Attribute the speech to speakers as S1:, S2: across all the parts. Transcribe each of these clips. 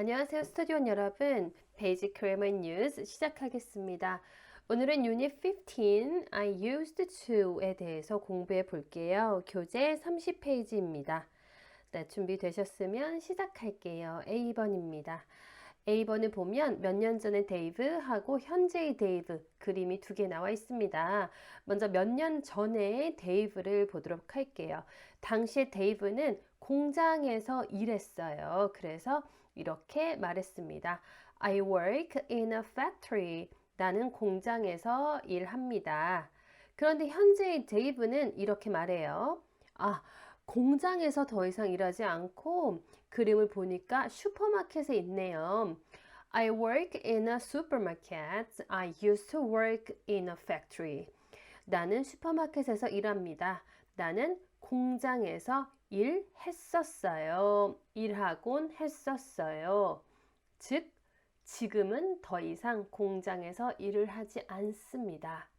S1: 안녕하세요 스튜디온 여러분 베이직 그래머 뉴스 시작하겠습니다 오늘은 유닛 15 I used to에 대해서 공부해 볼게요 교재 30페이지입니다 네, 준비되셨으면 시작할게요 A번입니다 A번을 보면 몇 년 전의 데이브하고 현재의 데이브 그림이 두 개 나와 있습니다. 먼저 몇 년 전의 데이브를 보도록 할게요. 당시에 데이브는 공장에서 일했어요. 그래서 이렇게 말했습니다. I work in a factory. 나는 공장에서 일합니다. 그런데 현재의 데이브는 이렇게 말해요. 아, 공장에서 더 이상 일하지 않고 그림을 보니까 슈퍼마켓에 있네요. I work in a supermarket. I used to work in a factory. 나는 슈퍼마켓에서 일합니다. 나는 공장에서 일했었어요. 일하곤 했었어요. 즉, 지금은 더 이상 공장에서 일을 하지 않습니다.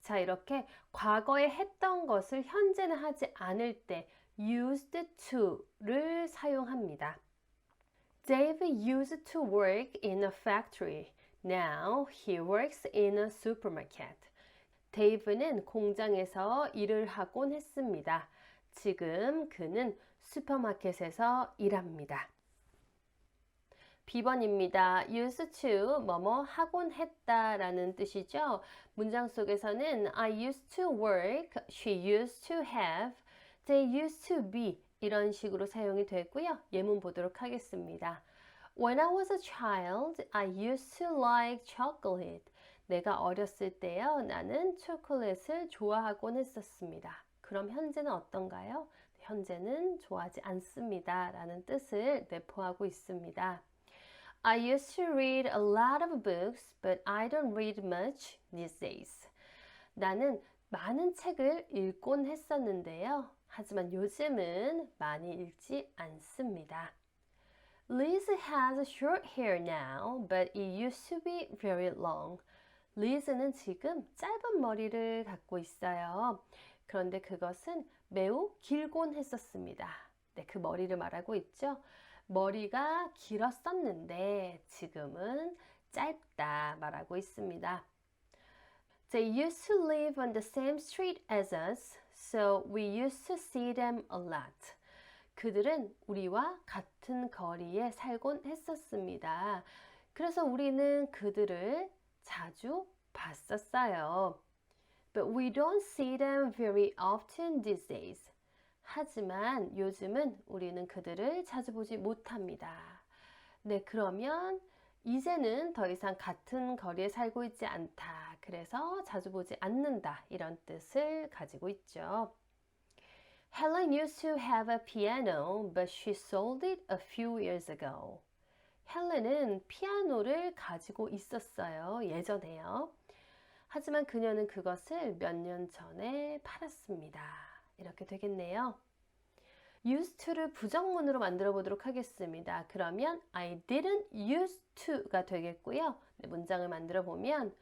S1: 자, 이렇게 과거에 했던 것을 현재는 하지 않을 때 used to를 사용합니다. Dave used to work in a factory. Now he works in a supermarket. 데이브는 공장에서 일을 하곤 했습니다. 지금 그는 슈퍼마켓에서 일합니다. B번입니다. used to 뭐뭐 하곤 했다 라는 뜻이죠. 문장 속에서는 I used to work, she used to have, they used to be 이런 식으로 사용이 되고요. 예문 보도록 하겠습니다. When I was a child, I used to like chocolate. 내가 어렸을 때요, 나는 초콜릿을 좋아하곤 했었습니다. 그럼 현재는 어떤가요? 현재는 좋아하지 않습니다. 라는 뜻을 내포하고 있습니다. I used to read a lot of books, but I don't read much these days. 나는 많은 책을 읽곤 했었는데요. 하지만 요즘은 많이 읽지 않습니다. Liz has short hair now, but it used to be very long. 리즈는 지금 짧은 머리를 갖고 있어요. 그런데 그것은 매우 길곤 했었습니다. 네, 그 머리를 말하고 있죠. 머리가 길었었는데 지금은 짧다 말하고 있습니다. They used to live on the same street as us, so we used to see them a lot. 그들은 우리와 같은 거리에 살곤 했었습니다. 그래서 우리는 그들을 자주 봤었어요. But we don't see them very often these days. 하지만 요즘은 우리는 그들을 자주 보지 못합니다. 네, 그러면 이제는 더 이상 같은 거리에 살고 있지 않다. 그래서 자주 보지 않는다. 이런 뜻을 가지고 있죠. Helen used to have a piano, but she sold it a few years ago. 헬렌은 피아노를 가지고 있었어요. 예전에요. 하지만 그녀는 그것을 몇 년 전에 팔았습니다. 이렇게 되겠네요. used to를 부정문으로 만들어 보도록 하겠습니다. 그러면 I didn't used to가 되겠고요. 네, 문장을 만들어 보면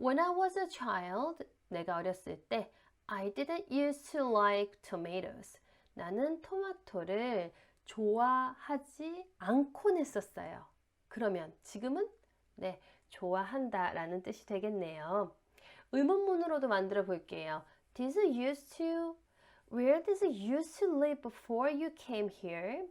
S1: When I was a child, 내가 어렸을 때 I didn't used to like tomatoes. 나는 토마토를 좋아하지 않곤 했었어요. 그러면 지금은 네, 좋아한다 라는 뜻이 되겠네요. 의문문으로도 만들어 볼게요. Did you used to? Where did you used to live before you came here?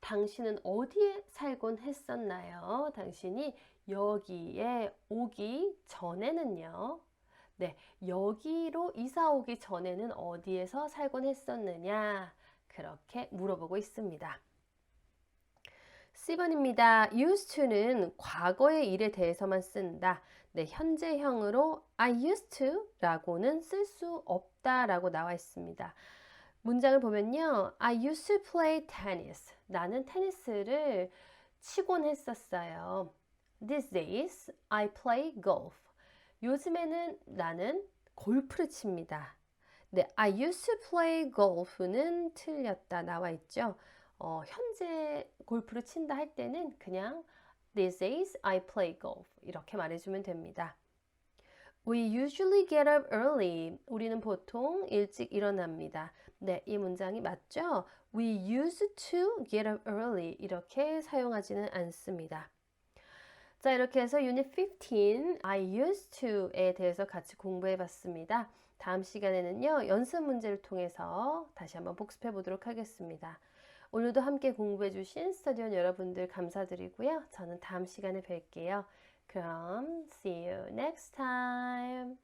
S1: 당신은 어디에 살곤 했었나요? 당신이 여기에 오기 전에는요. 네, 여기로 이사 오기 전에는 어디에서 살곤 했었느냐? 그렇게 물어보고 있습니다. C번입니다. used to는 과거의 일에 대해서만 쓴다. 네, 현재형으로 I used to 라고는 쓸 수 없다 라고 나와 있습니다. 문장을 보면요. I used to play tennis. 나는 테니스를 치곤 했었어요. These days, I play golf. 요즘에는 나는 골프를 칩니다. 네, I used to play golf는 틀렸다 나와 있죠. 어, 현재 골프를 친다 할 때는 그냥 These days I play golf 이렇게 말해주면 됩니다. We usually get up early. 우리는 보통 일찍 일어납니다. 네, 이 문장이 맞죠? We used to get up early. 이렇게 사용하지는 않습니다. 자, 이렇게 해서 Unit 15, I used to에 대해서 같이 공부해 봤습니다. 다음 시간에는요, 연습 문제를 통해서 다시 한번 복습해 보도록 하겠습니다. 오늘도 함께 공부해 주신 스터디온 여러분들 감사드리고요. 저는 다음 시간에 뵐게요. 그럼 see you next time.